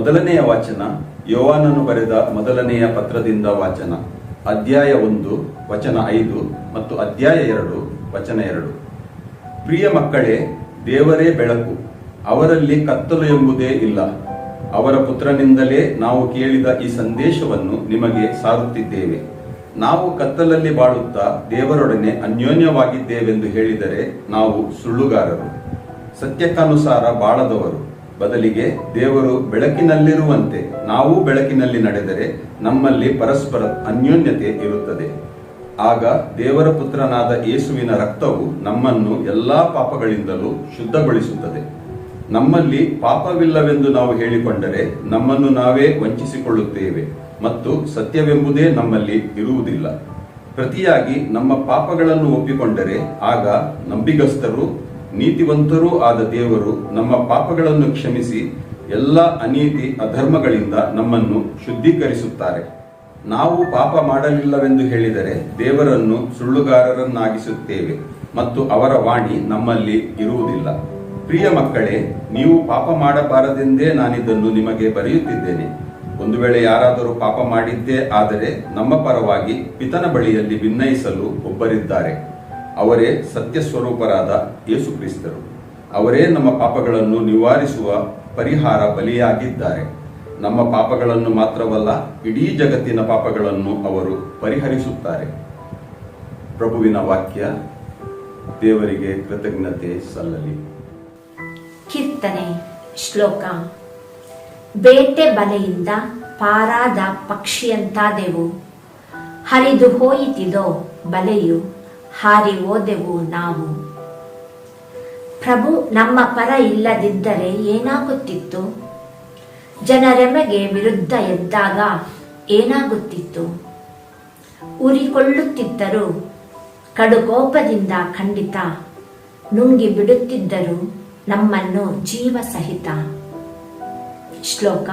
ಮೊದಲನೆಯ ವಾಚನ, ಯೋವಾನನು ಬರೆದ ಮೊದಲನೆಯ ಪತ್ರದಿಂದ ವಾಚನ. ಅಧ್ಯಾಯ ಒಂದು, ವಚನ ಐದು ಮತ್ತು ಅಧ್ಯಾಯ ಎರಡು, ವಚನ ಎರಡು. ಪ್ರಿಯ ಮಕ್ಕಳೇ, ದೇವರೇ ಬೆಳಕು, ಅವರಲ್ಲಿ ಕತ್ತಲು ಎಂಬುದೇ ಇಲ್ಲ. ಅವರ ಪುತ್ರನಿಂದಲೇ ನಾವು ಕೇಳಿದ ಈ ಸಂದೇಶವನ್ನು ನಿಮಗೆ ಸಾರುತ್ತಿದ್ದೇವೆ. ನಾವು ಕತ್ತಲಲ್ಲಿ ಬಾಳುತ್ತಾ ದೇವರೊಡನೆ ಅನ್ಯೋನ್ಯವಾಗಿದ್ದೇವೆಂದು ಹೇಳಿದರೆ ನಾವು ಸುಳ್ಳುಗಾರರು. ಸತ್ಯಕ್ಕನುಸಾರ ಬಾಳದವರು. ಬದಲಿಗೆ ದೇವರು ಬೆಳಕಿನಲ್ಲಿರುವಂತೆ ನಾವು ಬೆಳಕಿನಲ್ಲಿ ನಡೆದರೆ ನಮ್ಮಲ್ಲಿ ಪರಸ್ಪರ ಅನ್ಯೋನ್ಯತೆ ಇರುತ್ತದೆ. ಆಗ ದೇವರ ಪುತ್ರನಾದ ಯೇಸುವಿನ ರಕ್ತವು ನಮ್ಮನ್ನು ಎಲ್ಲಾ ಪಾಪಗಳಿಂದಲೂ ಶುದ್ಧಗೊಳಿಸುತ್ತದೆ. ನಮ್ಮಲ್ಲಿ ಪಾಪವಿಲ್ಲವೆಂದು ನಾವು ಹೇಳಿಕೊಂಡರೆ ನಮ್ಮನ್ನು ನಾವೇ ವಂಚಿಸಿಕೊಳ್ಳುತ್ತೇವೆ ಮತ್ತು ಸತ್ಯವೆಂಬುದೇ ನಮ್ಮಲ್ಲಿ ಇರುವುದಿಲ್ಲ. ಪ್ರತಿಯಾಗಿ ನಮ್ಮ ಪಾಪಗಳನ್ನು ಒಪ್ಪಿಕೊಂಡರೆ ಆಗ ನಂಬಿಗಸ್ತರು ನೀತಿವಂತರೂ ಆದ ದೇವರು ನಮ್ಮ ಪಾಪಗಳನ್ನು ಕ್ಷಮಿಸಿ ಎಲ್ಲ ಅನೀತಿ ಅಧರ್ಮಗಳಿಂದ ನಮ್ಮನ್ನು ಶುದ್ಧೀಕರಿಸುತ್ತಾರೆ. ನಾವು ಪಾಪ ಮಾಡಲಿಲ್ಲವೆಂದು ಹೇಳಿದರೆ ದೇವರನ್ನು ಸುಳ್ಳುಗಾರರನ್ನಾಗಿಸುತ್ತೇವೆ ಮತ್ತು ಅವರ ವಾಣಿ ನಮ್ಮಲ್ಲಿ ಇರುವುದಿಲ್ಲ. ಪ್ರಿಯ ಮಕ್ಕಳೇ, ನೀವು ಪಾಪ ಮಾಡಬಾರದೆಂದೇ ನಾನಿದನ್ನು ನಿಮಗೆ ಬರೆಯುತ್ತಿದ್ದೇನೆ. ಒಂದು ವೇಳೆ ಯಾರಾದರೂ ಪಾಪ ಮಾಡಿದ್ದೇ ಆದರೆ ನಮ್ಮ ಪರವಾಗಿ ಪಿತನ ಬಳಿಯಲ್ಲಿ ಭಿನ್ನಯಿಸಲು ಒಬ್ಬರಿದ್ದಾರೆ. ಅವರೇ ಸತ್ಯ ಸ್ವರೂಪರಾದ ಯೇಸು ಕ್ರಿಸ್ತರು. ಅವರೇ ನಮ್ಮ ಪಾಪಗಳನ್ನು ನಿವಾರಿಸುವ ಪರಿಹಾರ ಬಲಿಯಾಗಿದ್ದಾರೆ. ನಮ್ಮ ಪಾಪಗಳನ್ನು ಮಾತ್ರವಲ್ಲ, ಇಡೀ ಜಗತ್ತಿನ ಪಾಪಗಳನ್ನು ಅವರು ಪರಿಹರಿಸುತ್ತಾರೆ. ಪ್ರಭುವಿನ ವಾಕ್ಯ, ದೇವರಿಗೆ ಕೃತಜ್ಞತೆ ಸಲ್ಲಲಿ. ಕೀರ್ತನೆ, ಶ್ಲೋಕ. ಬೇಟೆ ಬಲೆಯಿಂದ ಪಾರಾದ ಪಕ್ಷಿಯಂತಾದೆವು. ಹರಿದು ಹೋಯಿತಿದೋ ಬಲೆಯು. ಹಾರಿ ಓದೆವು ನಾವು. ಪ್ರಭು ನಮ್ಮ ಪರ ಇಲ್ಲದಿದ್ದರೆ ಏನಾಗುತ್ತಿತ್ತು? ಜನರೆಮಗೆ ವಿರುದ್ಧ ಎದ್ದಾಗ ಏನಾಗುತ್ತಿತ್ತು? ಉರಿಕೊಳ್ಳುತ್ತಿದ್ದರು ಕಡುಕೋಪದಿಂದ ಖಂಡಿತ ನುಂಗಿ ಬಿಡುತ್ತಿದ್ದರು ನಮ್ಮನ್ನು ಜೀವ ಸಹಿತ ಶ್ಲೋಕ,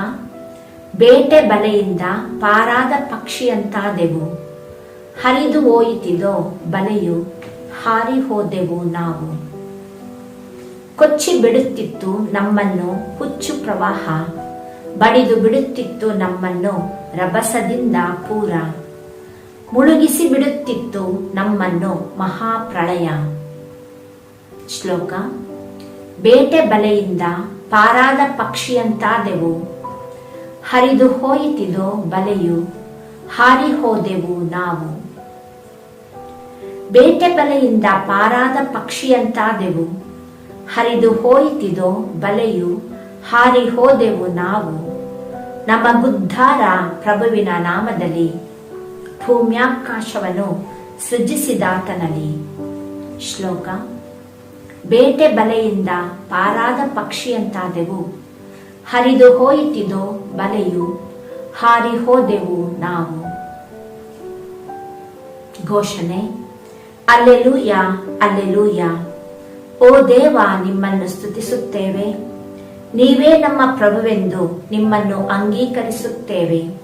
ಬೇಟೆ ಬಲೆಯಿಂದ ಪಾರಾದ ಪಕ್ಷಿಯಂತಾದೆವು. ಹರಿದು ಹೋಯಿತಿದೋ ಬಲೆಯು ಹಾರಿ ಹೋದೆವು ನಾವು. ಕೊಚ್ಚಿ ಬಿಡುತ್ತಿತ್ತು ನಮ್ಮನ್ನು ಹುಚ್ಚು ಪ್ರವಾಹ, ಬಡಿದು ಬಿಡುತ್ತಿತ್ತು ನಮ್ಮನ್ನು ರಭಸದಿಂದ ಪೂರ. ಮುಳುಗಿಸಿ ಬಿಡುತ್ತಿತ್ತು ನಮ್ಮನ್ನು ಮಹಾಪ್ರಳಯ. ಶ್ಲೋಕ, ಬೇಟೆ ಬಲೆಯಿಂದ ಪಾರಾದ ಪಕ್ಷಿಯಂತಾದೆವು. ಹರಿದು ಹೋಯಿತಿದೋ ಬಲೆಯು ಹಾರಿ ಹೋದೆವು ನಾವು. ಬೇಟೆ ಬಲೆಯಿಂದ ಪಾರಾದ ಪಕ್ಷಿಯಂತಾದೆವು. ಹರಿದು ಹೋಯಿತಿದೋ ಬಲೆಯು ಹಾರಿ ಹೋದೆವು ನಾವು. ನಮ್ಮ ಗುದ್ಧಾರ ಪ್ರಭುವಿನ ನಾಮದಲ್ಲಿ ಭೂಮ್ಯಾಕಾಶವನ್ನು ಸೃಜಿಸಿದಾತನಲ್ಲಿ. ಶ್ಲೋಕ. ಬೇಟೆ ಬಲೆಯಿಂದ ಪಾರಾದ ಪಕ್ಷಿಯಂತಾದೆವು. ಹರಿದು ಹೋಯಿತಿದೋ ಬಲೆಯು ಹಾರಿ ಹೋದೆವು ನಾವು. ಘೋಷಣೆ. Alleluia alleluia. ಓ ದೇವ, ನಿಮ್ಮನ್ನು ಸ್ತುತಿಸುತ್ತೇವೆ. ನೀವೇ ನಮ್ಮ ಪ್ರಭುವೆಂದು ನಿಮ್ಮನ್ನು ಅಂಗೀಕರಿಸುತ್ತೇವೆ.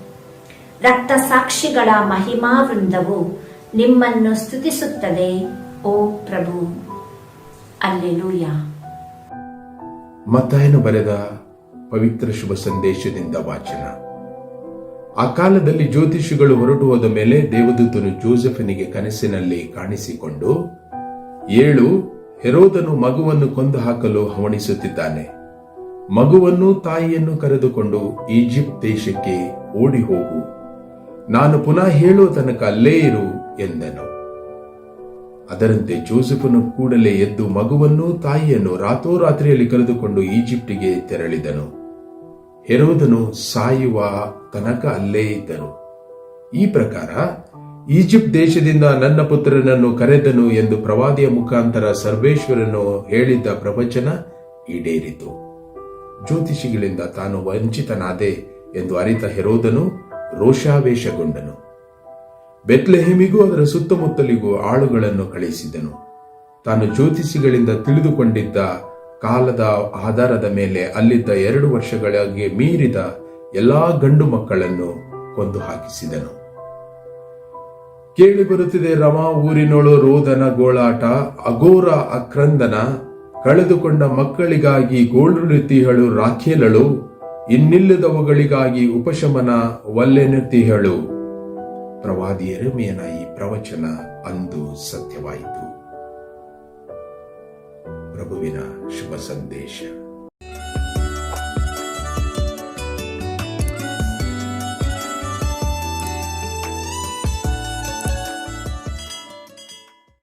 ರಕ್ತ ಸಾಕ್ಷಿಗಳ ಮಹಿಮಾ ವೃಂದವು ನಿಮ್ಮನ್ನು ಸ್ತುತಿಸುತ್ತದೆ, ಓ ಪ್ರಭು. ಅಲ್ಲೆಲೂಯ. ಮತ್ತಾಯನು ಬರೆದ ಪವಿತ್ರ ಶುಭ ಸಂದೇಶದಿಂದ ವಾಚನ. ಆ ಕಾಲದಲ್ಲಿ ಜ್ಯೋತಿಷಿಗಳು ಹೊರಟು ಮೇಲೆ ದೇವದೂತನು ಜೋಸೆಫನಿಗೆ ಕನಸಿನಲ್ಲಿ ಕಾಣಿಸಿಕೊಂಡು, ಏಳು, ಹೆರೋದನು ಮಗುವನ್ನು ಕೊಂದು ಹಾಕಲು ಹವಣಿಸುತ್ತಿದ್ದಾನೆ. ಮಗುವನ್ನು ತಾಯಿಯನ್ನು ಕರೆದುಕೊಂಡು ಈಜಿಪ್ಟ್ ದೇಶಕ್ಕೆ ಓಡಿ ಹೋಗು ನಾನು ಪುನಃ ಹೇಳುವ ತನಕ ಅಲ್ಲೇ ಇರು, ಎಂದನು. ಅದರಂತೆ ಜೋಸೆಫನು ಕೂಡಲೇ ಎದ್ದು ಮಗುವನ್ನು ತಾಯಿಯನ್ನು ರಾತ್ರೋರಾತ್ರಿಯಲ್ಲಿ ಕರೆದುಕೊಂಡು ಈಜಿಪ್ಟಿಗೆ ತೆರಳಿದನು. ಹೆರೋದನು ಸಾಯುವ ತನಕ ಅಲ್ಲೇ ಇದ್ದನು. ಈ ಪ್ರಕಾರ ಈಜಿಪ್ಟ್ ದೇಶದಿಂದ ನನ್ನ ಪುತ್ರನನ್ನು ಕರೆದನು ಎಂದು ಪ್ರವಾದಿಯ ಮುಖಾಂತರ ಸರ್ವೇಶ್ವರನು ಹೇಳಿದ್ದ ಪ್ರವಚನ ಈಡೇರಿತು. ಜ್ಯೋತಿಷಿಗಳಿಂದ ತಾನು ವಂಚಿತನಾದೆ ಎಂದು ಅರಿತ ಹೆರೋದನು ರೋಷಾವೇಶಗೊಂಡನು. ಬೆತ್ಲೆಹೆಮಿಗೂ ಅದರ ಸುತ್ತಮುತ್ತಲಿಗೂ ಆಳುಗಳನ್ನು ಕಳಿಸಿದನು ತಾನು ಜ್ಯೋತಿಷಿಗಳಿಂದ ತಿಳಿದುಕೊಂಡಿದ್ದ ಕಾಲದ ಆಧಾರದ ಮೇಲೆ ಅಲ್ಲಿದ್ದ ಎರಡು ವರ್ಷಗಳಿಗೆ ಮೀರಿದ ಎಲ್ಲಾ ಗಂಡು ಮಕ್ಕಳನ್ನು ಕೊಂದು ಹಾಕಿಸಿದನು ಕೇಳಿ ಬರುತ್ತಿದೆ ರಮಾ ಊರಿನೊಳು ರೋದನ ಗೋಳಾಟ, ಅಘೋರ ಅಕ್ರಂದನ, ಕಳೆದುಕೊಂಡ ಮಕ್ಕಳಿಗಾಗಿ ಗೋಳುತಿಹಳು ರಾಖೇಲಳು, ಇನ್ನಿಲ್ಲದವುಗಳಿಗಾಗಿ ಉಪಶಮನ ವಲ್ಲೆನತಿಹಳು. ಪ್ರವಾದಿ ಎರೆಮೆಯನ ಈ ಪ್ರವಚನ ಅಂದು ಸತ್ಯವಾಯಿತು. ಪ್ರಭುವಿನ ಶುಭ ಸಂದೇಶ